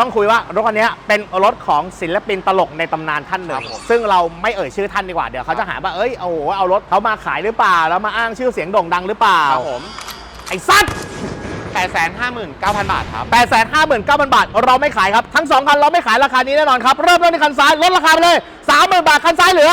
ต้องคุยว่ารถคันนี้เป็นรถของศิลปินตลกในตำนานท่านหนึ่ครังบผมซึ่งเราไม่เอ่ยชื่อท่านดีกว่า เดี๋ยวเขาจะหาว่าเอ้ย โอ้โห เอารถเขามาขายหรือเปล่า แล้วมาอ้างชื่อเสียงโด่งดังหรือเปล่า ครับผม ไอ้สัตว์859,000บาทครับ8 5 9 0 0 0บาท เราไม่ขายครับ ทั้ง2คันเราไม่ขายราคานี้แน่นอนครับ เริ่มต้นที่คันซ้ายลดราคาไปเลย30,000บาทคันซ้ายเหลือ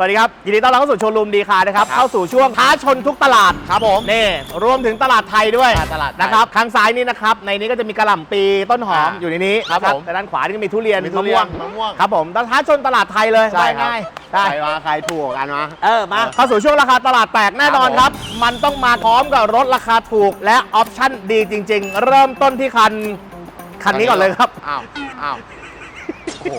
สวัสดีครับ ยินดีต้อนรับเข้าสู่โชว์รูมดีคานะครับครับ เข้าสู่ช่วงท้าชนทุกตลาดครับผมนี่รวมถึงตลาดไทยด้วยอ่าตลาดไทยนะครับข้างซ้ายนี่นะครับ ในนี้ก็จะมีกระหล่ำปีต้นหอมอ่าอยู่ในนี้ครับนะผมแต่ด้านขวานี่ก็มีทุเรียนมีทุเรียนมะม่วงมะม่วงครับผมท้าชนตลาดไทยเลยใช่ครับ ง่ายๆได้ใครมาใครถูกกันมา เออมาเข้าสู่ช่วงราคาตลาดแตกแน่นอนคครัรับบมันต้องมาพร้อมกับรถราคาถูกและออปชั่นดีจริง ๆ เริ่มต้นที่คันคันนี้ก่อนเลยครับ อ้าวอ้าว โอ้โห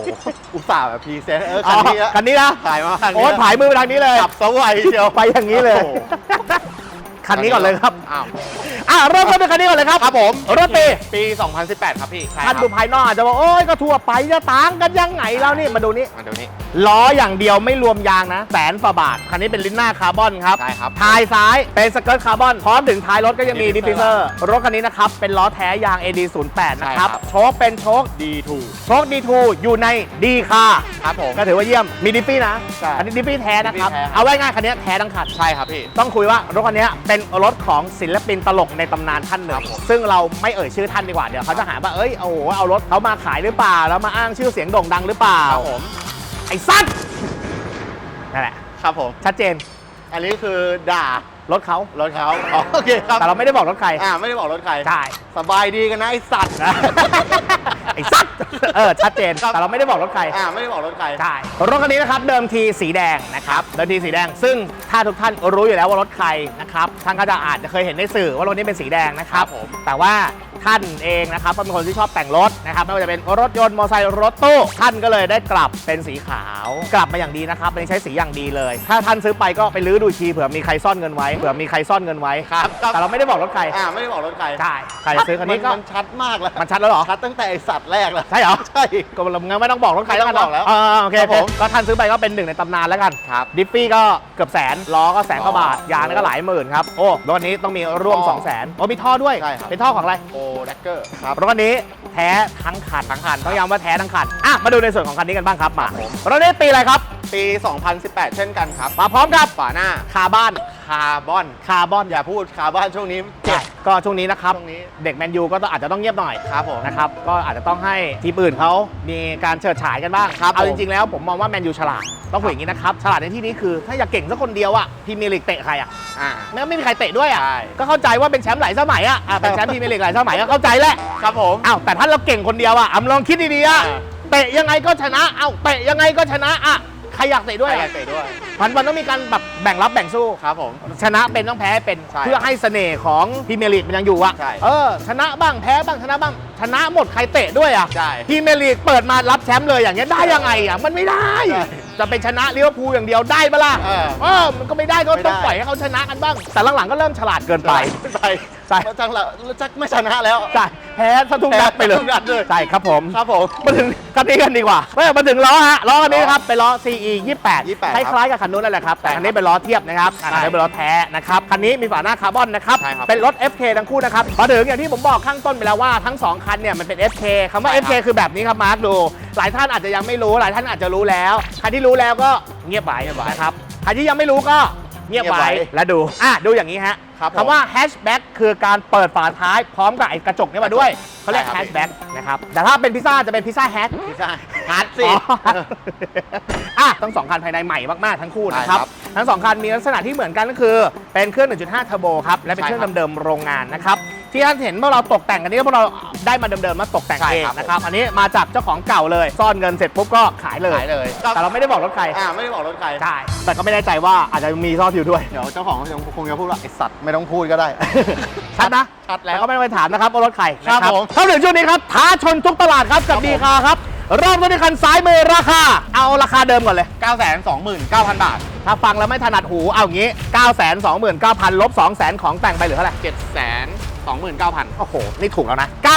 อุตส่าห์แบบพรีเซนต์เออคันนี้อ๋อคันนี้นะขายมาคันนี้โอ้ยผายมือไปทางนี้เลย ขับสวัยเชียว ไปอย่างนี้เลย โอ้โห คันนี้ก่อนเลยครับ อ้าว อะเริ่มต้นด้วยคันนี้ก่อนเลยครับครับผม รถปีปี 2018 ครับพี่ใช่ท่านคดูรับภายนอกอาจจะบอกโอ้ยก็ทั่วไปจะต่างกันยังไงแล้วนี่มาดูนี่มาดูนี่ล้ออย่างเดียวไม่รวมยางนะแสนฝ่าบาท คันนี้เป็นลิ้นหน้าคาร์บอนครับใช่ครับท้ายซ้ายเป็นสเกิร์ตคาร์บอนพร้อมถึงท้ายรถก็ยังมีดิฟ Diffuser ฟิเซอร์รถคันนี้นะครับ เป็นล้อแท้ยาง AD08 นะครับใช่ครับโชคเป็นโชค D2 โชค D2 อยู่ในดีคาครับผม ก็ถือว่าเยี่ยมมีดิฟฟี่นะใช่อันนี้ดิฟฟี่แท้นะครับดิฟฟี่แท้ครับ เอาไว้ง่ายคันนี้แท้ทั้งคัน ใช่ครับพี่ ต้องคุยว่ารถคันนี้เป็นรถของศิลปินตลกในตำนานท่านหนึ่ครังบผมซึ่งเราไม่เอ่ยชื่อท่านดีกว่าเดี๋ยวเขาจะหาว่าเอ้ยโอ้โหเอารถเขามาขายหรือเปล่า แล้วมาอ้างชื่อเสียงโด่งดังหรือเปล่าครับผมไอ้สัตว์นั่นแหละครับผม ชัดเจน อันนี้คือด่ารถเขารถเขาอ๋อโอเคครับแต่เราไม่ได้บอกรถใครอ่าไม่ได้บอกรถใคร ใช่สบายดีกันนะไอสัตว์ ไอ้สัตว์เออชัดเจน ครับ แต่เราไม่ได้บอกรถใคร อ่าไม่ได้บอกรถใคร ใช่ รถคันนี้นะครับเดิมทีสีแดงนะครับเดิมทีสีแดง ซึ่งถ้าทุกท่านรู้อยู่แล้วว่ารถใครนะครับท่านก็จะอาจจะเคยเห็นในสื่อว่ารถนี้เป็นสีแดงนะครับครับผม แต่ว่าท่านเองนะครับก็เป็นคนที่ชอบแต่งรถนะครับไม่ว่าจะเป็นรถยนต์มอเตอร์ไซค์รถตู้ท่านก็เลยได้กลับเป็นสีขาว กลับมาอย่างดีนะครับเป็นใช้สีอย่างดีเลย ถ้าท่านซื้อไปก็ไปลื้อดูอีกทีเผื่อมีใครซ่อนเงินไว้เผื่อมีใครซ่อนเงินไว้ครับครับแต่เราไม่ได้บอกรถใครอ่าไม่ได้บอกรถใคร ใช่ใครจะซื้อคันนี้ก็มันชัดมากแล้วมันชัดแล้วเหรอชัดตั้งแต่ไอสัตว์แรกแล้วใช่เหรอใช่ก็เรางั้นไม่ต้องบอกรถใครแล้วกันไม่ต้องบอกแล้วเออโอเคครับโอเคผมก็ท่านซื้อไปก็เป็นหนึ่งในตำนานแล้วกันครับดิฟฟี่ก็เกือบแสนล้อก็แสนกว่าบาทอ๋อยางนี่ก็หลายหมื่นครับโอ้รถคันนี้ต้องมีร่วมท่อ2 0 0แสนโอ้มีท่อด้วยใช่ครับเป็นท่อของอะไรโอแดกเกอร์ครับรถคันนี้แท้ทั้งคันทั้งคันต้องย้ำว่าแท้ทั้งคันอะมาดูในส่วนของคันนี้กันบ้างครับมาครับผมรถนี้ปีอะไรครับปี 2018 เช่นกันครับ มาพร้อมกับฝาหน้าคาร์บ้านคาร์บอน คาร์บอนอย่าพูดคาร์บอนช่วงนี้เจ็ใช่บก็ช่วงนี้นะครับ ช่วงนี้ เด็กแมนยูก็ต้องอาจจะต้องเงียบหน่อยครับผม นะครับ ก็อาจจะต้องให้ทีมอื่นเขามีการเฉิดฉายกันบ้างครับเอาผม จริงๆแล้วผมมองว่าแมนยูฉลาด ต้องพูดอย่างนี้นะครับ ฉลาดในที่นี้คือ ถ้าอยากเก่งสักคนเดียวอะพรีเมียร์ลีกเตะใครอะอ่า แม้ไม่มีใครเตะด้วยอะใช่ ก็เข้าใจว่าเป็นแชมป์หลายสมัยอะอะเป็นแชมป์พรีเมียร์ลีกหลายสมัยก็เข้าใจแหละ ครับผม อ้าวแต่ถ้าเราเก่งคนเดียวอะอะลองคิดดีๆอะอ่า เตะยังไงก็ชนะ เอ้าเตะยังไงก็ชนะอะใครอยากเตะด้วยใช่อะเตะด้วย มันมันต้องมีการแบบแบ่งรับแบ่งสู้ ครับผม ชนะเป็นต้องแพ้เป็น ใช่เพื่อให้เสน่ห์ของพรีเมียร์ลีกมันยังอยู่อะใช่ เออ ชนะบ้างแพ้บ้างชนะบ้าง ชนะหมดใครเตะด้วยอะใช่พรีเมียร์ลีกเปิดมารับแชมป์เลยอย่างเงี้ยได้ยังไงอะมันไม่ได้ ใช่จะเป็นชนะลิเวอร์พูลอย่างเดียวได้ปะล่ะเออเออมันก็ไม่ได้ก็ไม่ได้ ต้องปล่อยให้เขาชนะกันบ้าง แต่หลังๆก็เริ่มฉลาดเกินไป ไปใช่แล้วจังละแล้วจักไม่ชนะแล้ว ใช่แพ้สะทุ่งนัดไปเลยแพ้สะทุ่งนัดเลย ใช่ครับผม ครับผม มาถึงคันนี้กันดีกว่าเฮ้ยมาถึงล้อฮะล้อคันนี้ครับเป็นล้อ CE 28 28คล้ายๆกับคันนู้นนั่นแหละครับ แต่คันนี้เป็นล้อเทียบนะครับอันนี้เป็นล้อแท้นะครับ คันนี้มีฝาหน้าคาร์บอนนะครับ ใช่ครับเป็นรถ FK ทั้งคู่นะครับ มาถึงอย่างที่ผมบอกข้างต้นไปแล้วว่าทั้ง 2 คันเนี่ยมันเป็น FK คำว่าใช่ครับ FK คือแบบนี้ครับมาร์คดู หลายท่านอาจจะยังไม่รู้หลายท่านอาจจะรู้แล้วใครที่รู้แล้วก็เงียบไว้นะครับใครที่ยังไม่รู้ก็เงียบเงียบไว้ไว้และดูอะดูอย่างนี้ฮะครับผมคำว่าแฮชแบ็กคือการเปิดฝาท้ายพร้อมกับไอ้กระจกนี้มาด้วยเขาเรียก ใช่แฮครับชแบ็กนะครับแต่ถ้าเป็นพิซซ่าจะเป็นพิซซ่าแฮชพิซซ่าฮาร์ดสิ อ๋ออะทั้งสองคันภายในใหม่มาก ๆ ทั้งคู่นะครับใช่ครับทั้งสองคันมีลักษณะที่เหมือนกันก็คือ เป็นเครื่อง 1.5 เทอร์โบครับ และเป็นเครื่องใช่ครับเดิมๆโรงงานนะครับ ที่ท่านเห็นพวกเราตกแต่งกันนี้ก็พวกเราได้มาเดิมๆมาตกแต่งใช่เองครับนะครับ อันนี้มาจากเจ้าของเก่าเลย ซ่อนเงินเสร็จปุ๊บก็ขายเลยขายเลย แต่เราไม่ได้บอกรถใครอ่าไม่ได้บอกรถใครใช่แต่ก็ไม่แน่ใจว่าอาจจะมีซ่อนอยู่ด้วย เดี๋ยวเจ้าของยังคงจะพูดว่าไอสัตว์ไม่ต้องพูดก็ได้ ชัดนะ ชัดแล้วต่ก็ไม่ต้องไปถามนะครับว่ารถใครครับนะผมเข้าถึงช่วงนี้ครับท้าชนทุกตลาดครับกับครับผมดีคาครับเริ่มต้นที่คันซ้ายมือราคา เอาราคาเดิมก่อนเลย 9 2 9 0 0 0 บาท ถ้าฟังแล้วไม่ถนัดหู เอางี้ 9 2 9 0 0 0ลบ2 0 0 0 0 ของแต่งไปเหลือเท่าไหร่เจ็ดแส นสองหมื่นเก้าพันโอ้โห นี่ถูกแล้วนะ 9 2 9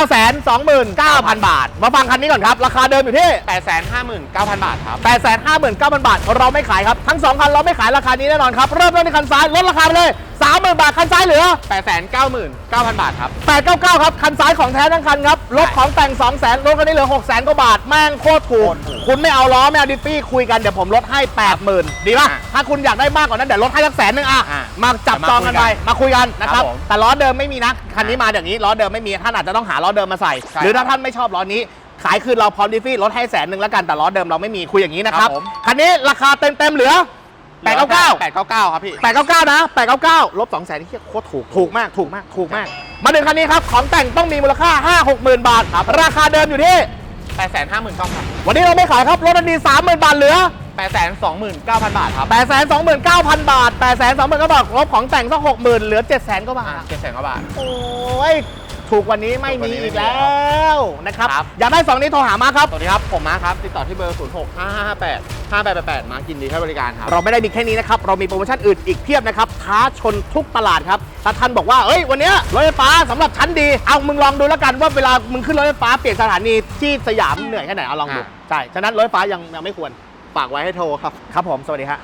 0 0 0 บาท มาฟังคันนี้ก่อนครับ ราคาเดิมอยู่ที่แปดแสนห้าหมื่นเก้าพันบาทครับ 8 5 9 0 0 0 บาท เราไม่ขายครับ ทั้ง 2 คันเราไม่ขายราคานี้แน่นอนครับ เริ่มต้นที่คันซ้ายลดราคาไปเลย 30,000 บาท คันซ้ายเหลือแปดแสนเก้าหมื่นเก้าพันบาทครับ 899 ครับ คันซ้ายของแท้ทั้งคันครับลดของแต่ง 2 0 0 0 0 0ลดคันนี้เหลือ 6 0 0 0 0 0กว่าบาท แม่งโคตรถูกโคตรถูก คุณไม่เอาล้อ ไม่เอาดิฟฟี่คุยกัน เดี๋ยวผมลดให้ 80,000 ดีป่ะอะถ้าคุณอยากได้มากกว่านั้น เดี๋ยวลดให้สักแสนหนึ่งอะอะ มาจับจองกันไปมาคุยกันนะครับครับผมแต่ล้อเดิมไม่มีนะ คันนี้มาอย่างนี้ล้อเดิมไม่มี ท่านอาจจะต้องหาล้อเดิมมาใส่ใช่หรือถ้าครับท่านไม่ชอบล้อนี้ขายคืนเราพร้อมดิฟฟี่ลดให้แสนหนึ่งแล้วกันแต่ล้อเดิมเราไม่มีคุยอย่างนี้นะครับครับผมคันนี้ราคาเต็มๆเหลือ 899แปดเก้าเก้าครับพี่899นะ899ลบ2 0 0 0 0ที่โคตรถูกถูกมากถูกมากถูกมาก มาถึงคันนี้ครับของแต่งต้องมีมูลค่า5 6 0 0 0 0บาทครับราคาเดิมอยู่ที่แปดแสนห้าหมื่นเก้าพันวันนี้เราไม่ขายครับรถอันดี30,000บาทเหลือแปดแสนสองหมื่นเก้าพันบาทครับ 829,000 บาท 829,000 บาทลบของแต่งสัก60,000เหลือ 700,000กว่าบาทเจ็ดแสนกว่าบาท โอ้ย ถูกกว่านี้ไม่มีอีกแล้วนะครับ ครับ อยากได้ 2 นี้โทรหามาครับ สวัสดีครับ ผมมาร์คครับ ติดต่อที่เบอร์ 0 6 5 5 5 8 5 8 8 8 มากินดีให้บริการครับ เราไม่ได้มีแค่นี้นะครับ เรามีโปรโมชั่นอื่นอีกเพียบนะครับ ท้าชนทุกตลาดครับ ถ้าท่านบอกว่า เอ้ย วันเนี้ยรถไฟฟ้าสำหรับฉันดี เอามึงลองดูแล้วกันว่าเวลามึงขึ้นรถไฟฟ้าเปลี่ยนสถานีที่สยามเหนื่อยแค่ไหน เอาลองดู อะ ใช่ ฉะนั้นรถไฟฟ้ายังยังไม่ควร ฝากไว้ให้โทรครับ ครับผม สวัสดีฮะ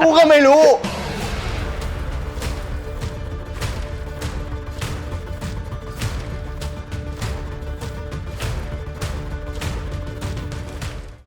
กูก็ไม่รู้